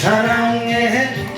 사랑해.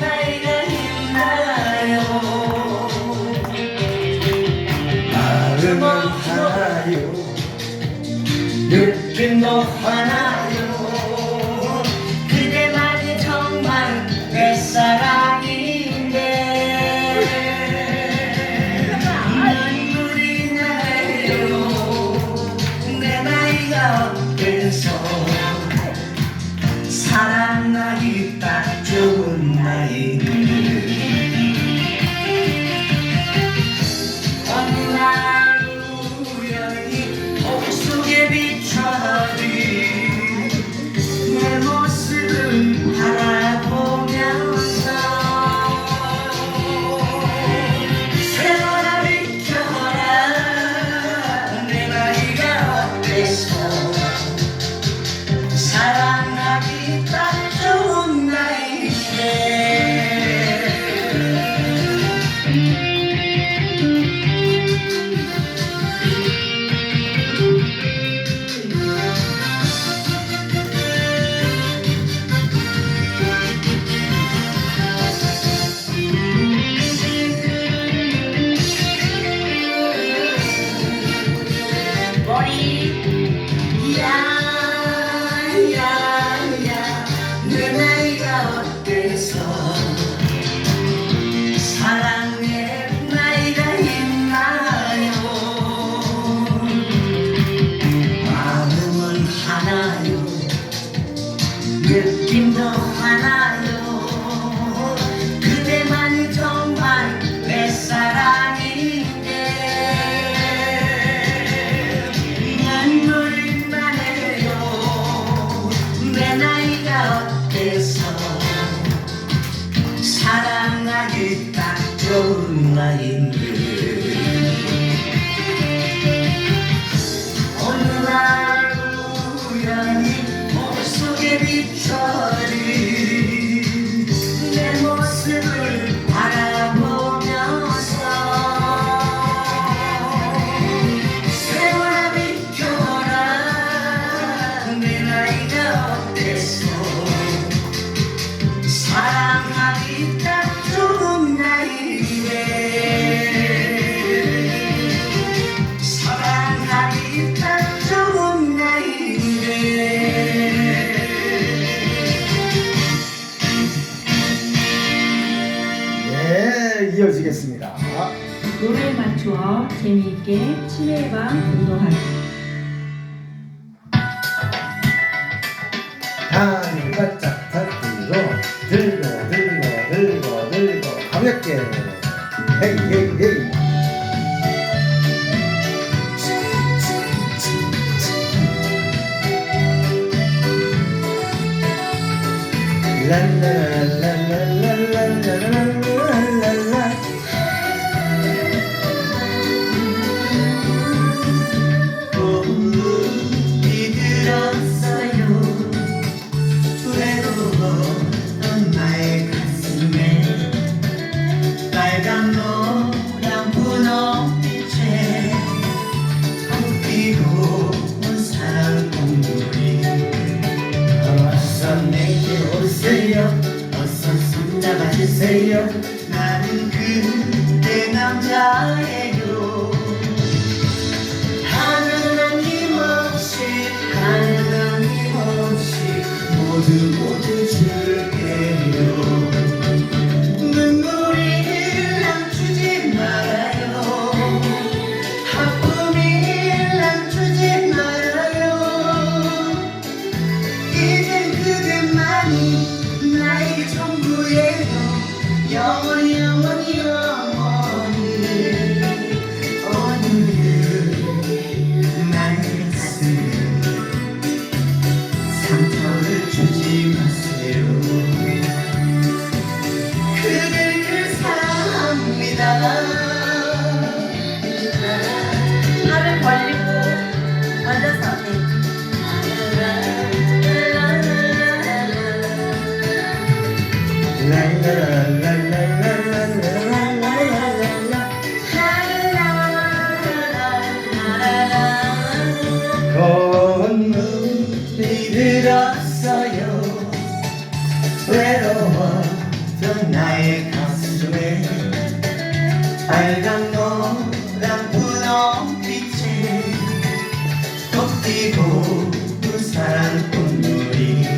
맞추어 재미있게 치매방 운동하기. 다리 바짝 탁들고 들고 들고 들고 들고 가볍게 헤이 헤이 헤이 랄랄랄랄랄랄랄랄 যায়। 외로웠던 나의 가슴에. 빨간 노란 분홍빛에 꽃피고 불사랑 꽃놀이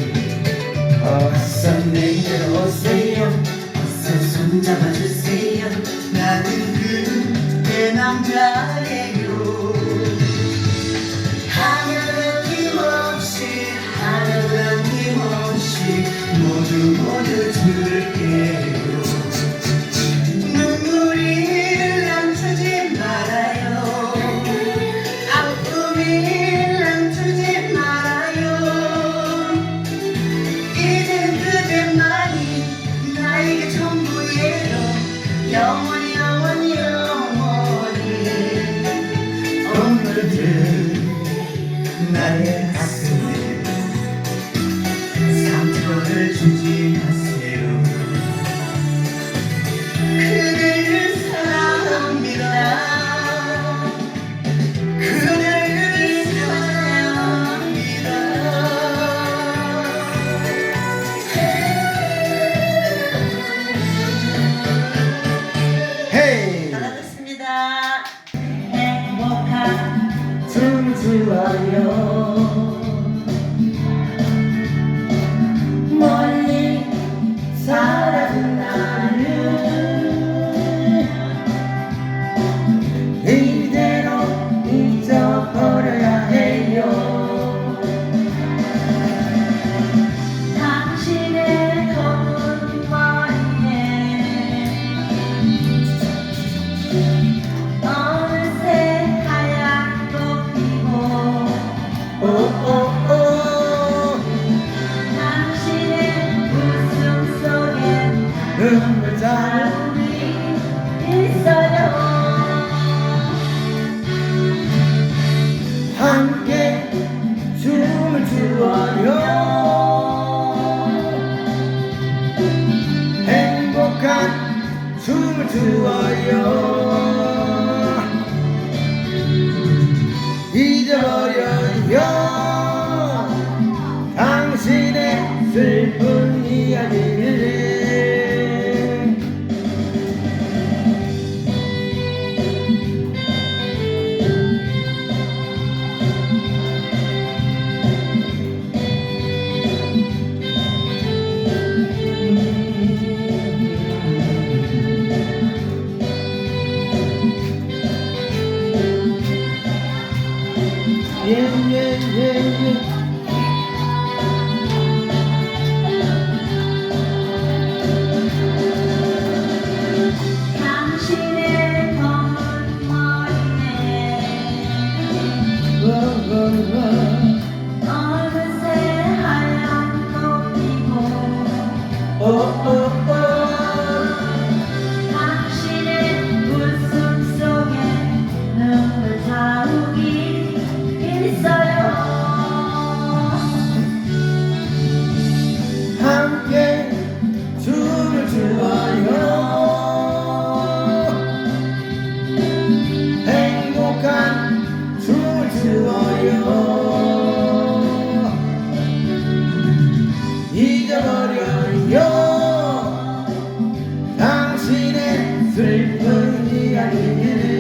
어서 내려오세요. 어서 손잡아주세요. 나는 그대 남자예요. true to our young. Yeah, yeah, yeah.